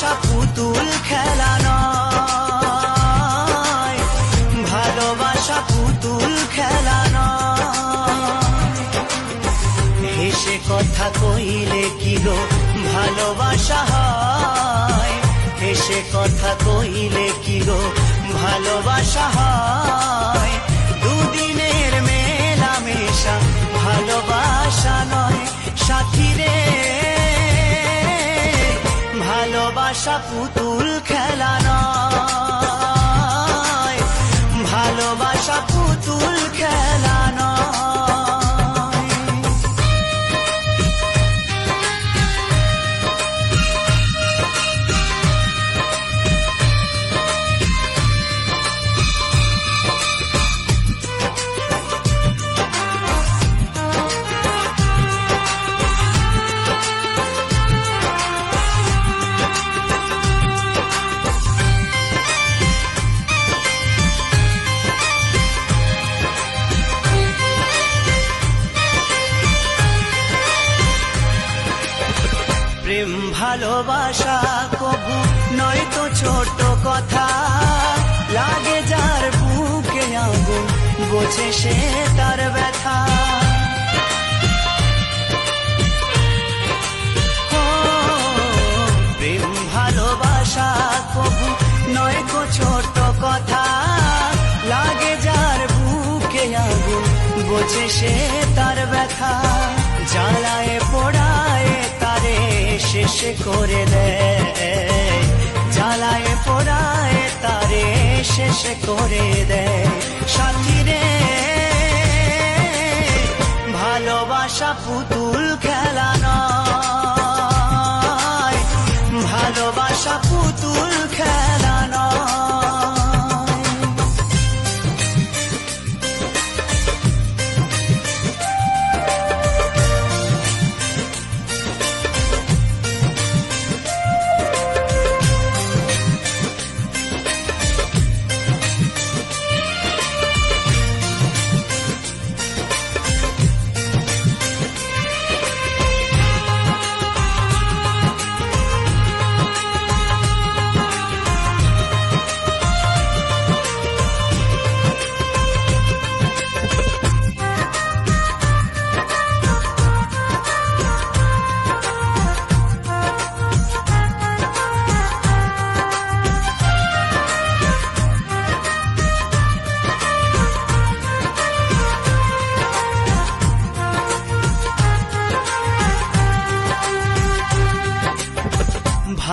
ভালোবাসা পুতুল খেলা নয়। ভালোবাসা পুতুল খেলা নয়। হেসে কথা কইলে কি ভালোবাসা হয়? হেসে কথা কইলে কি ভালোবাসা হয়? ভালোবাসা পুতুল ভালোবাসা কবু, নয় তো ছোট কথা। লাগে যার বুকে আগুন, বোঝে সে তার ব্যথা। প্রেম ভালোবাসা কবু, নয় তো ছোট কথা। লাগে যার বুকে আগুন, বোঝে সে তার ব্যথা। জ্বালায় তারে শেষ করে দেয় জ্বালায় পোড়ায় তারে শেষ করে দেয়। সাথী রে ভালোবাসা পুতুল খেলা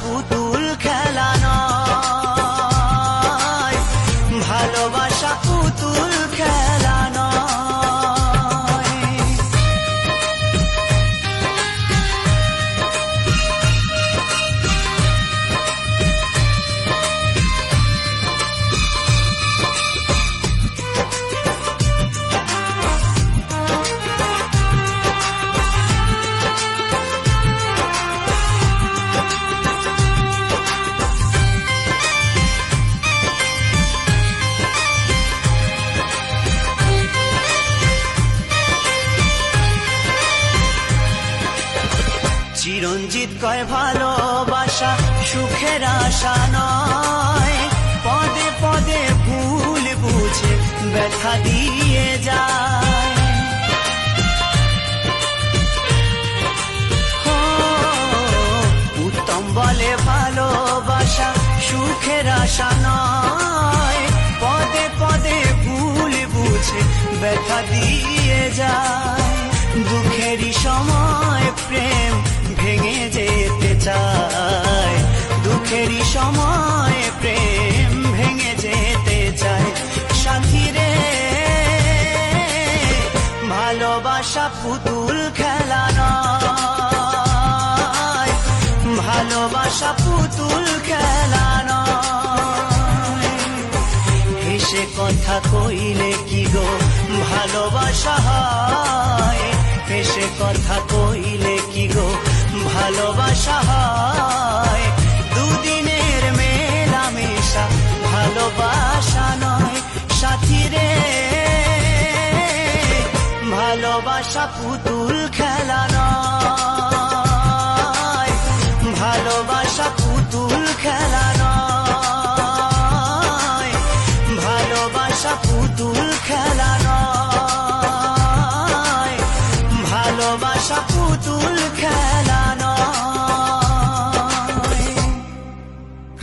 পুতুল খেলা চিরঞ্জিত কয় ভালোবাসা, সুখের আশা নয়। পদে পদে ভুল বুঝে ব্যথা দিয়ে যায়। উত্তম বলে ভালোবাসা, সুখের আশা নয়। পদে পদে ভুল বুঝে ব্যথা দিয়ে যায়। দুঃখেরই সময় প্রেম চায় দুঃখেরই সময় প্রেম ভেঙে যেতে চায় সাথী রে, ভালোবাসা পুতুল খেলা নয়। ভালোবাসা পুতুল খেলা নয়। হেসে কথা কইলে কি গো? ভালোবাসা হয়। হেসে কথা ভালোবাসা হয় দুদিনের মেলামেশা, ভালোবাসা নয় ভালোবাসা পুতুল খেলা নয়, ভালোবাসা পুতুল খেলা নয়, ভালোবাসা পুতুল খেলা নয়, ভালোবাসা পুতুল খেলা